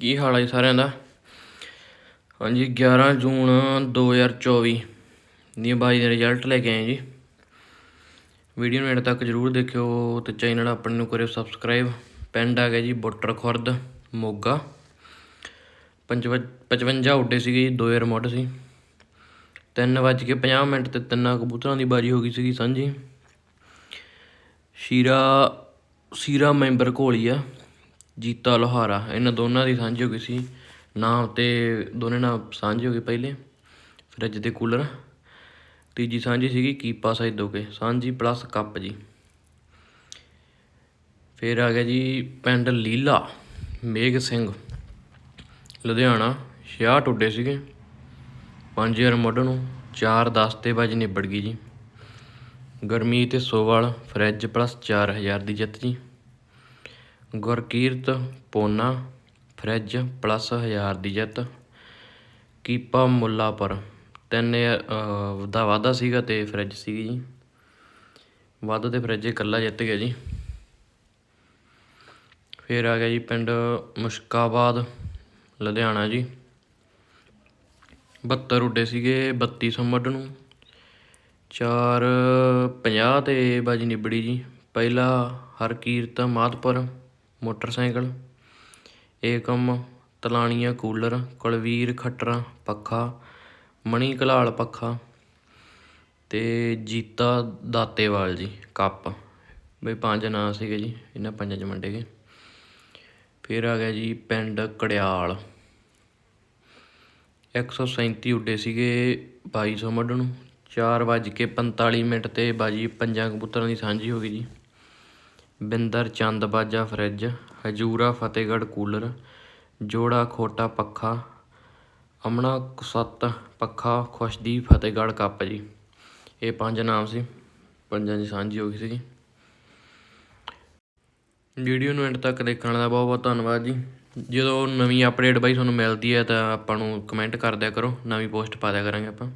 ਕੀ ਹਾਲ ਹੈ ਸਾਰਿਆਂ ਦਾ? ਹਾਂਜੀ 11 ਜੂਨ 2024 ਦੀਆਂ ਬਾਈ ਦੇ ਰਿਜ਼ਲਟ ਲੈ ਕੇ ਆਏ ਜੀ। ਵੀਡੀਓ ਨੂੰ ਐਡ ਤੱਕ ਜਰੂਰ ਦੇਖਿਓ ਤੇ ਚੈਨਲ ਆਪਣੇ ਨੂੰ ਕਰਿਓ ਸਬਸਕ੍ਰਾਈਬ ਪਿੰਡ ਆ ਗਿਆ ਜੀ ਬੋਟਰ ਖੁਰਦ, ਮੋਗਾ। 55 ਉੱਡੇ ਸੀਗੇ ਜੀ, ਦੋ ਏਅਰ ਮੁੱਢ ਸੀ। ਤਿੰਨ ਵੱਜ ਕੇ 50 ਮਿੰਟ ਤੇ ਤਿੰਨਾਂ ਕਬੂਤਰਾਂ ਦੀ ਬਾਜੀ ਹੋ ਗਈ ਸੀਗੀ ਸਾਂਝੀ। ਸ਼ੀਰਾ, ਸੀਰਾ ਮੈਂਬਰ ਘੋਲੀ ਆ। ਜੀਤਾ ਲੋਹਾਰਾ। ਇਹਨਾਂ ਦੋਨਾਂ ਦੀ ਸਾਂਝੀ ਹੋ ਗਈ ਸੀ। ਨਾਮ ਤੇ ਦੋਨੇ ਨਾਮ ਸਾਂਝੇ ਹੋ ਗਏ ਪਹਿਲੇ। ਫਰਿੱਜ ਦੇ ਕੂਲਰ। ਤੀਜੀ ਸਾਂਝੀ ਸੀਗੀ ਕੀਪਾ ਸੈਦੋਕੇ ਸਾਂਝੀ ਪਲੱਸ ਕੱਪ ਜੀ। ਫਿਰ ਆ ਗਿਆ ਜੀ ਪਿੰਡ ਲੀਲਾ, ਮੇਘ ਸਿੰਘ। ਲੁਧਿਆਣਾ 66 ਉੱਡੇ ਸੀਗੇ। 5000 ਮੁੱਢ ਨੂੰ 4 10 ਤੇ ਵਜ ਨਿਬੜ ਗਈ ਜੀ। ਗਰਮੀ ਤੇ ਸੋਵਾਲ ਫਰਿੱਜ ਪਲੱਸ 4000 ਦੀ ਜਿੱਤ ਜੀ। ਗੁਰਕੀਰਤ, ਪੋਨਾ, ਫਰਿੱਜ ਪਲੱਸ ਹਜ਼ਾਰ ਦੀ ਜਿੱਤ। ਕੀਪਾ ਮੁੱਲਾਪੁਰ। ਤਿੰਨ ਦਾ ਵਾਧਾ ਸੀਗਾ ਅਤੇ ਫਰਿੱਜ ਸੀਗੀ ਜੀ। ਵਾਧਾ ਅਤੇ ਫਰਿੱਜ ਇਕੱਲਾ ਜਿੱਤ ਗਿਆ ਜੀ। ਫਿਰ ਆ ਗਿਆ ਜੀ ਪਿੰਡ ਮੁਸ਼ਕਾਬਾਦ, ਲੁਧਿਆਣਾ ਜੀ। 72 ਉੱਡੇ ਸੀਗੇ 3200 ਮੁੱਢ ਨੂੰ। 4 50 ਤੇ ਬਾਜੀ ਨਿਬੜੀ ਜੀ। ਪਹਿਲਾ ਹਰਕੀਰਤ ਮਾਧਪੁਰ ਮੋਟਰਸਾਈਕਲ, ਏਕਮ, ਤਲਾਣੀਆਂ, ਕੂਲਰ, ਕੁਲਵੀਰ, ਖੱਟਰਾ, ਪੱਖਾ, ਮਣੀ ਕਲਾਲ ਪੱਖਾ ਅਤੇ ਜੀਤਾ ਦਾਤੇਵਾਲ ਜੀ, ਕੱਪ। ਬਈ ਪੰਜ ਨਾਂ ਸੀਗੇ ਜੀ, ਇਹਨਾਂ ਪੰਜਾਂ ਚ ਵੰਡੇ ਗਏ। ਫਿਰ ਆ ਗਿਆ ਜੀ ਪਿੰਡ ਕੜਿਆਲ। 137 ਉੱਡੇ ਸੀਗੇ 2200 ਮੁੱਢ ਨੂੰ 4 ਵੱਜ ਕੇ 45 ਮਿੰਟ ਤੇ ਬਾਜੀ ਪੰਜਾਂ ਕਬੂਤਰਾਂ ਦੀ ਸਾਂਝੀ ਹੋ ਗਈ ਜੀ। ਬਿੰਦਰ ਚੰਦ ਬਾਜਾ ਫਰਿੱਜ, ਹਜੂਰਾ ਫਤਿਹਗੜ੍ਹ ਕੂਲਰ, ਜੋੜਾ ਖੋਟਾ ਪੱਖਾ, ਅਮਣਾ ਕੁਸੱਤ ਪੱਖਾ, ਖੁਸ਼ਦੀਪ ਫਤਿਹਗੜ੍ਹ ਕੱਪ ਜੀ। ਇਹ ਪੰਜ ਨਾਮ ਸੀ। ਪੰਜਾਂ ਦੀ ਸਾਂਝੀ ਹੋ ਗਈ ਸੀ ਵੀਡੀਓ ਨੂੰ ਐਂਡ ਤੱਕ ਦੇਖਣ ਦਾ ਬਹੁਤ ਬਹੁਤ ਧੰਨਵਾਦ ਜੀ। ਜਦੋਂ ਨਵੀਂ ਅਪਡੇਟ ਬਾਈ ਤੁਹਾਨੂੰ ਮਿਲਦੀ ਹੈ ਤਾਂ ਆਪਾਂ ਨੂੰ ਕਮੈਂਟ ਕਰ ਦਿਆ ਕਰੋ। ਨਵੀਂ ਪੋਸਟ ਪਾ ਦਿਆ ਕਰਾਂਗੇ ਆਪਾਂ।